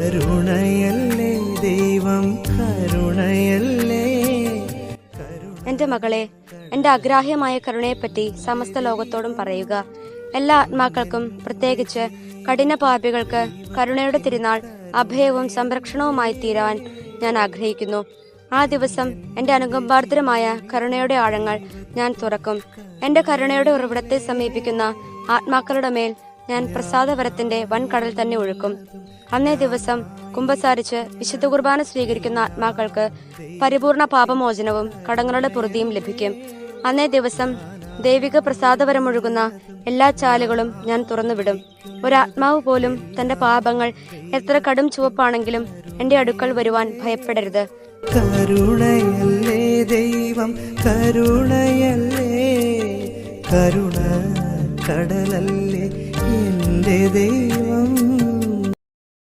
കരുണയല്ലേ ദൈവം കരുണയല്ലേ? കരുണ എന്റെ മകളെ എന്റെ അഗ്രാഹ്യമായ കരുണയെപ്പറ്റി സമസ്ത ലോകത്തോടും പറയുക. എല്ലാ ആത്മാക്കൾക്കും പ്രത്യേകിച്ച് കഠിന പാപികൾക്ക് കരുണയുടെ തിരുനാൾ അഭയവും സംരക്ഷണവുമായി തീരാൻ ഞാൻ ആഗ്രഹിക്കുന്നു. ആ ദിവസം എന്റെ അനുകമ്പാർദ്രമായ കരുണയുടെ ആഴങ്ങൾ ഞാൻ തുറക്കും. എന്റെ കരുണയുടെ ഉറവിടത്തെ സമീപിക്കുന്ന ആത്മാക്കളുടെ മേൽ ഞാൻ പ്രസാദവരത്തിന്റെ വൻകടൽ തന്നെ ഒഴുക്കും. അന്നേ ദിവസം കുമ്പസാരിച്ച് വിശുദ്ധ കുർബാന സ്വീകരിക്കുന്ന ആത്മാക്കൾക്ക് പരിപൂർണ പാപമോചനവും കടങ്ങളുടെ പൊറുതിയും ലഭിക്കും. അന്നേ ദിവസം ദൈവിക പ്രസാദവരമൊഴുകുന്ന എല്ലാ ചാലുകളും ഞാൻ തുറന്നുവിടും. ഒരാത്മാവ് പോലും തന്റെ പാപങ്ങൾ എത്ര കടും ചുവപ്പാണെങ്കിലും എന്റെ അടുക്കൽ വരുവാൻ ഭയപ്പെടരുത്. കരുണയല്ലേ ദൈവം കരുണയല്ലേ കരുണ കടലല്ലേ എന്റെ ദൈവം